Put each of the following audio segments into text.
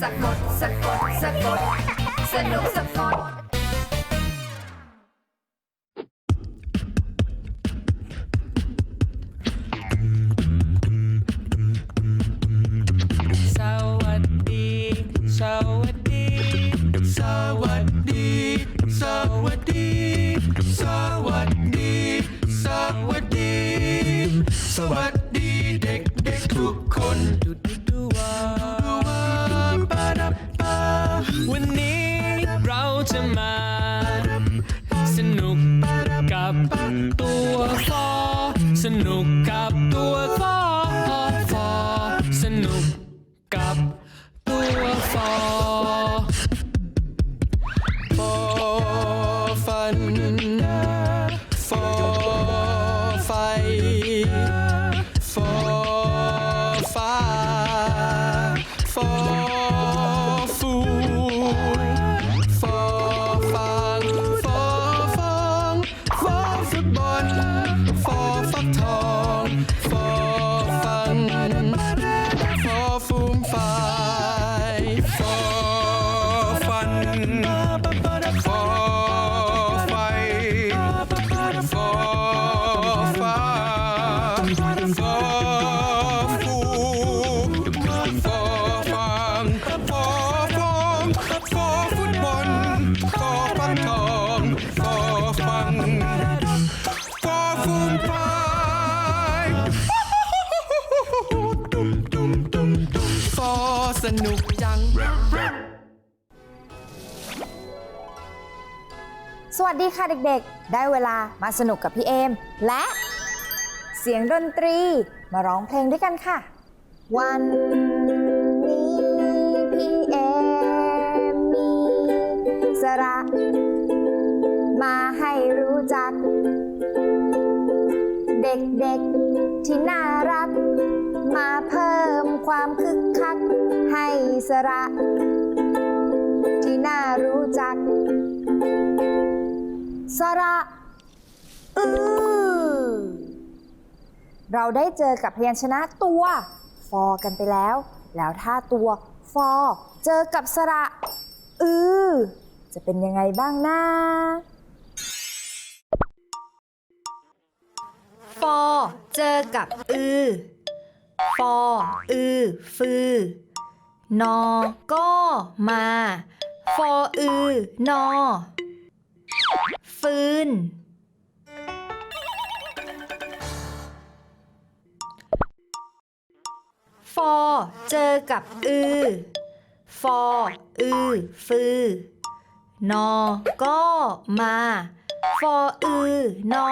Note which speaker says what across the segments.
Speaker 1: สะกดสะกดสะกดสนุกสะกด
Speaker 2: สวัสดี สวัสดี สวัสดี สวัสดี สวัสดี สวัสดี สวัสดี สนุ อฟูมไฟตุ้มตุ้มตุ้มตุ้มฟอสนุกจัง
Speaker 3: สวัสดีค่ะเด็กๆ ได้เวลามาสนุกกับพี่เอม และ เสียงดนตรีมาร้องเพลงด้วยกันค่ะ วันนี้พี่เอมมีสาระ มาให้ เด็กๆที่น่ารัก มาเพิ่มความคึกคักให้สระ ที่น่ารู้จัก สระอือเราได้เจอกับพยัญชนะตัวฟอกันไปแล้ว แล้วถ้าตัวฟอเจอกับสระอือจะเป็นยังไงบ้างนะ
Speaker 4: เจอกับอือ ฟอ อือ ฟือ นอ ก็มา ฟอ อือ นอ ฟืน ฟอ เจอกับอือ ฟอ อือ ฟือ นอ ก็มา ฟอ อือ นอ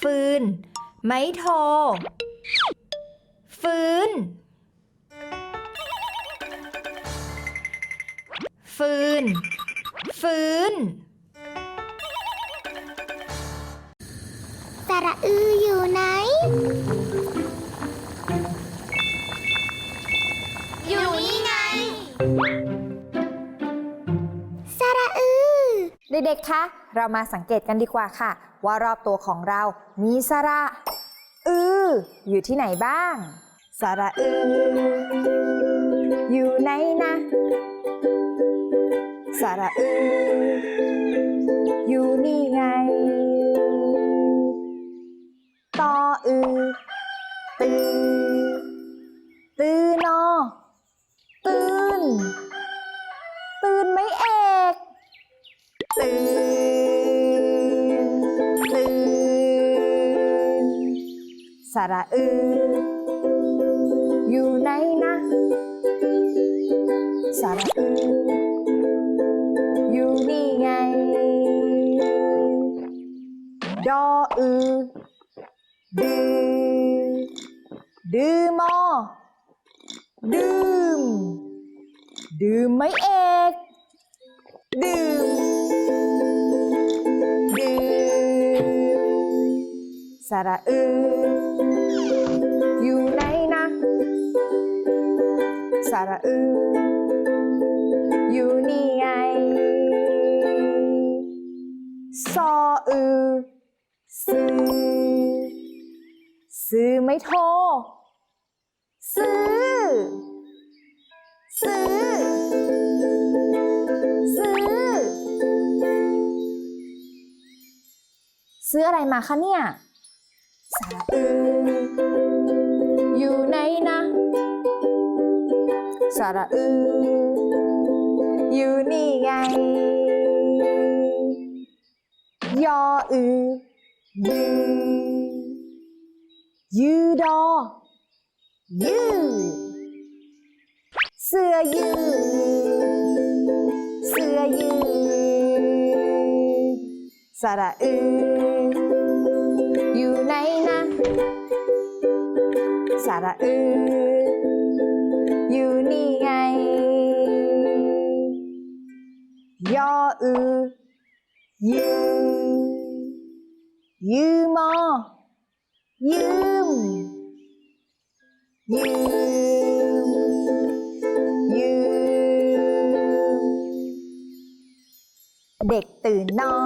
Speaker 4: ฟืน ไม้โท ฟื้น ฟืน ฟื้น
Speaker 5: สระอืออยู่ไหน
Speaker 3: เด็กๆ คะ เรามาสังเกตกันดีกว่าค่ะ ว่ารอบตัวของเรามีสระอือ อยู่ที่ไหนบ้าง สระอือ อยู่ไหนนะ สระอือ อยู่นี่ไง ตออือตือ สระอือ อยู่ไหนนะ สระอือ อยู่นี่ไง ดออือ ดือ ดือมอ ดื่ม ดื่มไหมเอก ดื่ม ดื่มสระอือ สาระอือ อยู่นี่ไง ซออือ ซื้อ ซื้อไม่โทร ซื้อ ซื้อ
Speaker 6: ซื้อ ซื้ออะไรมาคะเนี่ย สระอือ อยู่ใหนนะ สระอือ อยู่นี่ไง ยออือยืยืดอยืเสื้อยืเสื้อยืสระอือ อยู่ไหนนะสระอือ นี่ไง ยออือยืยืมอยืม ยืม ยืม เด็กตื่นนอ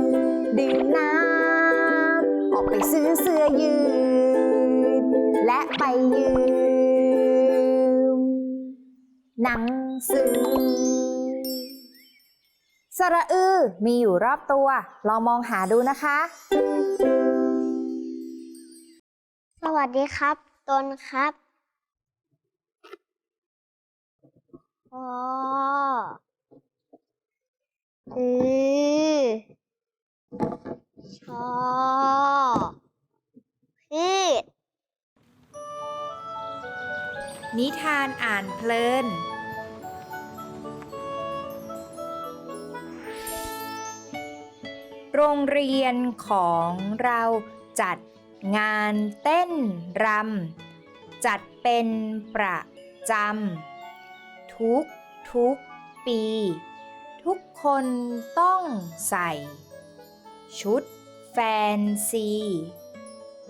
Speaker 6: น ดื่มน้ำออกไปซื้อเสื้อยืด และไปยืม หนังสือ สระอือ มีอยู่รอบตัว ลองมองหาดูนะคะ
Speaker 5: สวัสดีครับ ตนครับพออือชอพืช
Speaker 3: นิทานอ่านเพลิน โรงเรียนของเราจัดงานเต้นรำจัดเป็นประจำทุกทุกปี ทุกคนต้องใส่ ชุดแฟนซี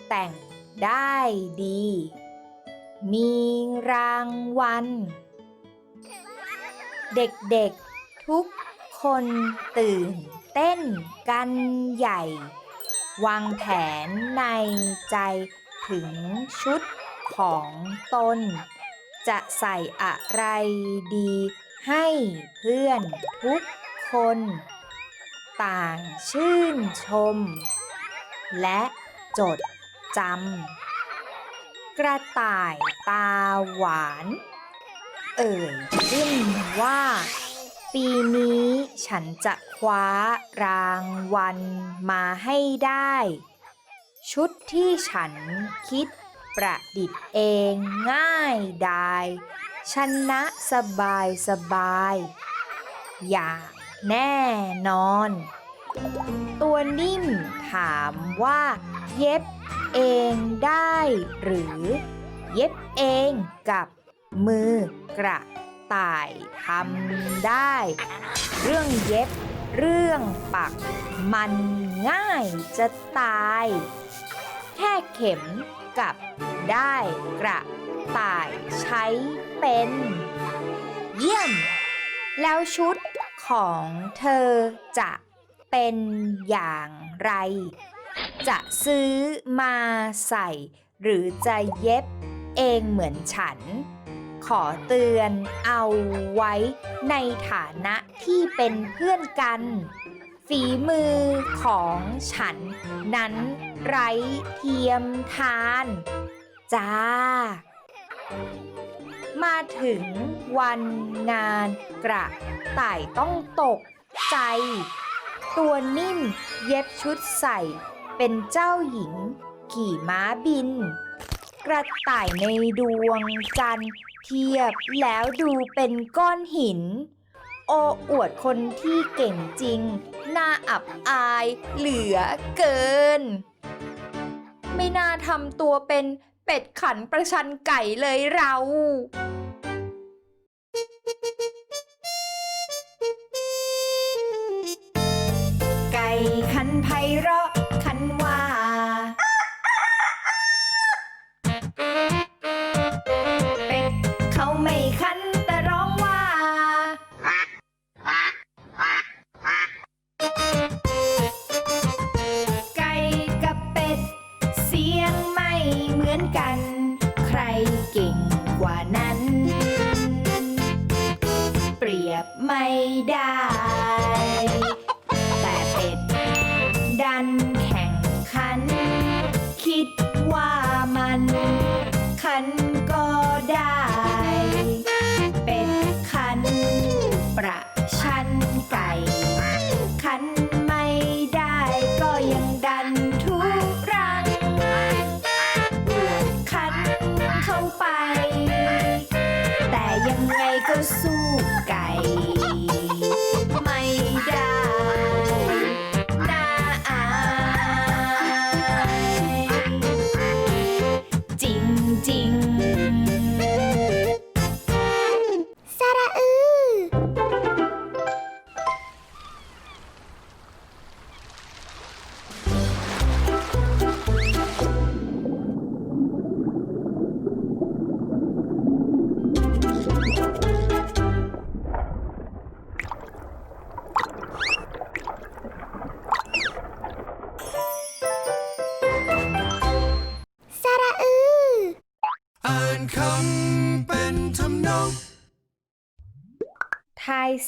Speaker 3: แต่งได้ดี มีรางวัล เด็กๆทุกคนตื่นเต้นกันใหญ่ วางแผนในใจถึงชุดของตน จะใส่อะไรดีให้เพื่อนทุกคน ต่างชื่นชม และจดจำ กระต่ายตาหวาน เอ่ยขึ้นว่า ปีนี้ฉันจะคว้ารางวัลมาให้ได้ ชุดที่ฉันคิดประดิษฐ์เองง่ายดายชนะสบายสบาย อย่างแน่นอน ตัวนิ่มถามว่าเย็บ เองได้ หรือ เย็บเองกับมือกระต่ายทำได้ เรื่องเย็บ เรื่องปัก มันง่ายจะตาย แค่เข็มกับได้กระต่ายใช้เป็น เยี่ยม แล้วชุดของเธอจะเป็นอย่างไร จะซื้อมาใส่ หรือจะเย็บเองเหมือนฉัน ขอเตือนเอาไว้ในฐานะที่เป็นเพื่อนกัน ฝีมือของฉัน นั้นไร้เทียมทาน จ้า มาถึงวันงานกระต่ายต้องตกใจ ตัวนิ่มเย็บชุดใส่ เป็นเจ้าหญิง ขี่ม้าบิน กระต่ายในดวงจันทร์เทียบแล้วดูเป็นก้อนหิน โอ้อวดคนที่เก่งจริง น่าอับอายเหลือเกิน ไม่น่าทำตัวเป็นเป็ดขันประชันไก่เลยเราไก่ขันไพเรา กว่านั้น เปรียบไม่ได้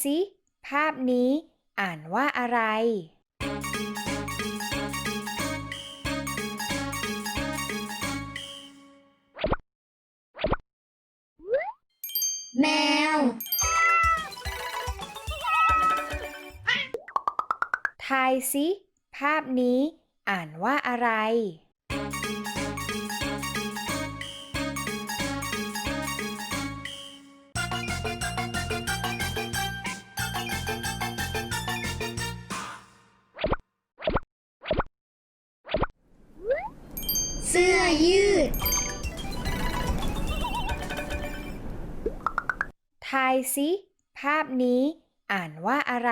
Speaker 7: สิ
Speaker 3: ภาพนี้อ่านว่าอะไร
Speaker 5: แมว
Speaker 3: ทายสิ ภาพนี้อ่านว่าอะไร
Speaker 5: สื้อยืด
Speaker 3: ทายสิ ภาพนี้อ่านว่าอะไร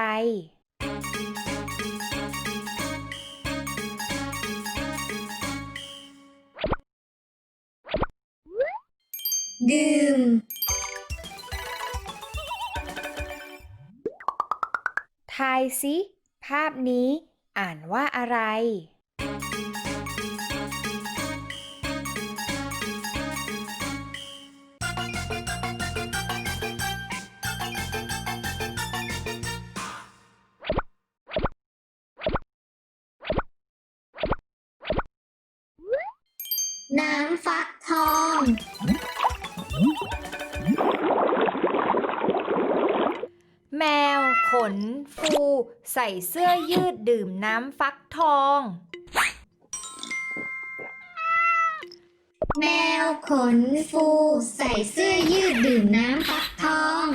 Speaker 5: ดื่ม
Speaker 3: ทายสิ ภาพนี้อ่านว่าอะไร
Speaker 7: ขนฟู ใส่เสื้อยืดดื่มน้ำฟักทอง
Speaker 5: แมวขนฟู ใส่เสื้อยืดดื่มน้ำฟักทอง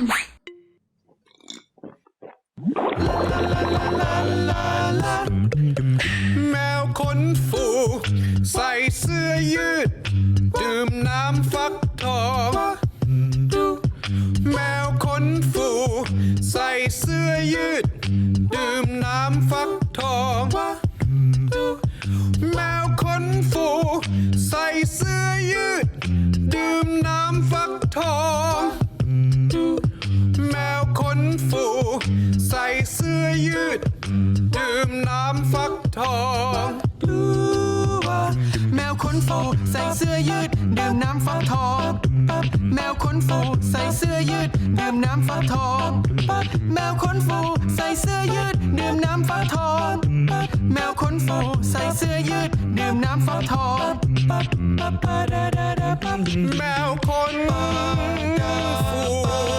Speaker 8: แมวขนฟู ใส่เสื้อยืด ดื่มน้ำฟัก ทองดูว่าแมวขนฟูใส่เสื้อยืดดื่มน้ำฟักทองแมวขนฟูใส่เสื้อยืดดื่มน้ำฟักทองแมวขนฟูใส่เสื้อยืดดื่มน้ำฟักทองแมวขนฟูใส่เสื้อยืดดื่มน้ำฟักทองแมวขนฟู